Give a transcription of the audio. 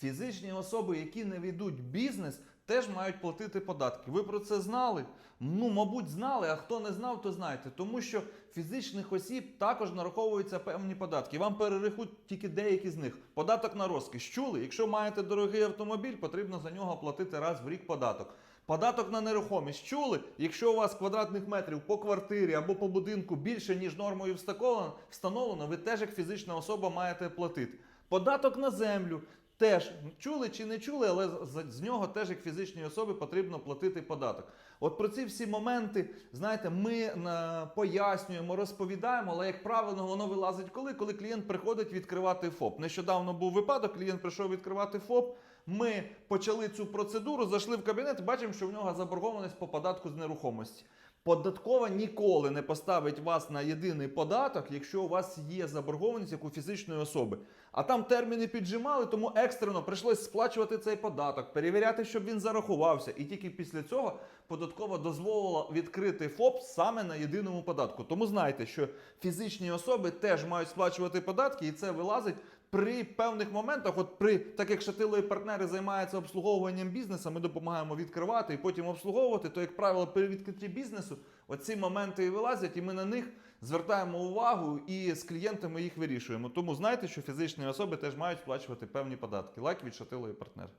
Фізичні особи, які не ведуть бізнес, теж мають платити податки. Ви про це знали? Ну, мабуть, знали, а хто не знав, то знайте. Тому що фізичних осіб також нараховуються певні податки. Вам перерахують тільки деякі з них. Податок на розкіш. Чули? Якщо маєте дорогий автомобіль, потрібно за нього платити раз в рік податок. Податок на нерухомість. Чули? Якщо у вас квадратних метрів по квартирі або по будинку більше, ніж нормою встановлено, ви теж як фізична особа маєте платити. Податок на землю. Теж чули чи не чули, але з, нього теж як фізичній особи потрібно платити податок. От про ці всі моменти, знаєте, ми е, пояснюємо, розповідаємо, але як правило, воно вилазить коли? Коли клієнт приходить відкривати ФОП. Нещодавно був випадок, клієнт прийшов відкривати ФОП. Ми почали цю процедуру, зайшли в кабінет, бачимо, що в нього заборгованість по податку з нерухомості. Податкова ніколи не поставить вас на єдиний податок, якщо у вас є заборгованість як у фізичної особи. А там терміни піджимали, тому екстрено прийшлось сплачувати цей податок, перевіряти, щоб він зарахувався. І тільки після цього податкова дозволила відкрити ФОП саме на єдиному податку. Тому знайте, що фізичні особи теж мають сплачувати податки, і це вилазить при певних моментах, от при так як шатило і партнери займаються обслуговуванням бізнесу, ми допомагаємо відкривати і потім обслуговувати, то, як правило, при відкритті бізнесу оці моменти і вилазять, і ми на них звертаємо увагу і з клієнтами їх вирішуємо. Тому знайте, що фізичні особи теж мають сплачувати певні податки. Лайк від шатило і партнери.